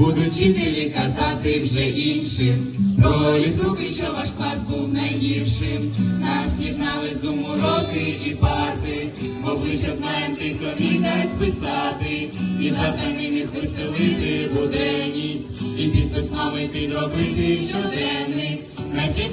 Будуть вчителі казати вже іншим, про лісруки, що ваш клас був найгіршим. Нас єднали зум уроки і парти, обличчя знаєм тих, хто вміє списати, і жартами міг веселити буденність, і підпис мами підробити щоденник. На ті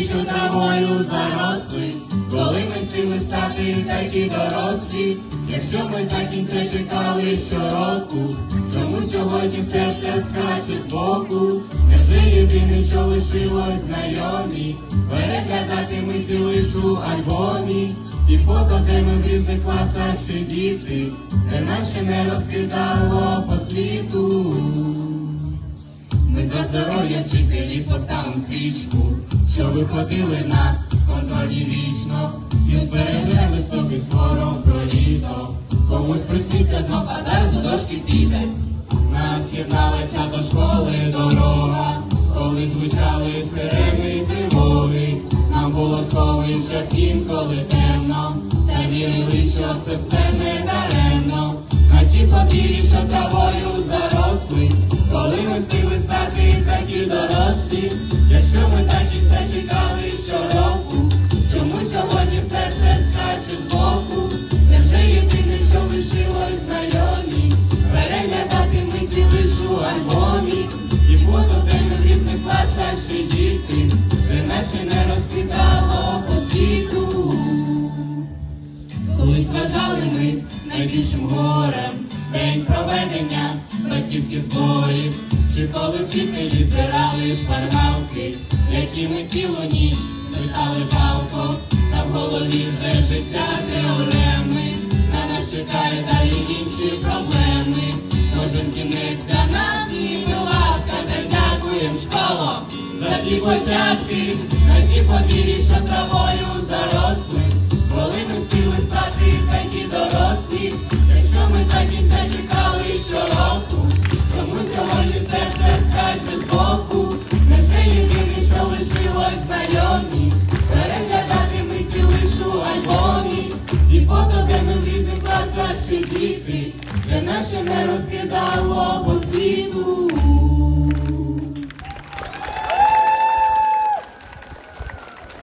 що травою заросли, коли ми стили стати такі дорослі, якщо ми так кінця чекали щороку, чому сьогодні серце скаче збоку? Невже єдине, що лишилось знайомі, переглядати ми ці лиш у альбомі, ті фото, де ми в різних класах сидіти, де наше не розкидало по світу. Свічку, що виходили на контролі вічно, і збереже листоки з твором про літо. Комусь присниться знов, а зараз до дошки піде. Нас єднала ця до школи дорога, коли звучали сирени й тривоги. Нам було сховище інколи темно, та вірили, що це все не даремно. На ті подвір'ї, що якщо ми так і чекали щороку, чому сьогодні серце скаче збоку? Невже єдине, що лишилось знайомі, переглядати ми ці лиш у альбомі, і фото, де в різних класах сидіти, де наше не розквітало по світу. Колись вважали ми найбільшим горем день проведення батьківських зборів, чи коли вчителі збирали шпаргалки, які ми цілу ніч писали палко, та в голові вже життя теореми, на нас чекає далі інші проблеми. Кожен кінець для нас і нівелатка, де дякуєм школам за ті початки, на ті подвір'ї, що травою так чекали щороку, чому сьогодні серце скаче збоку, невже єдине, що лишилось знайомі, переглядати ми ці лиш альбомі, і фото, де ми в різних класах діти, де наше не розкидало по світу.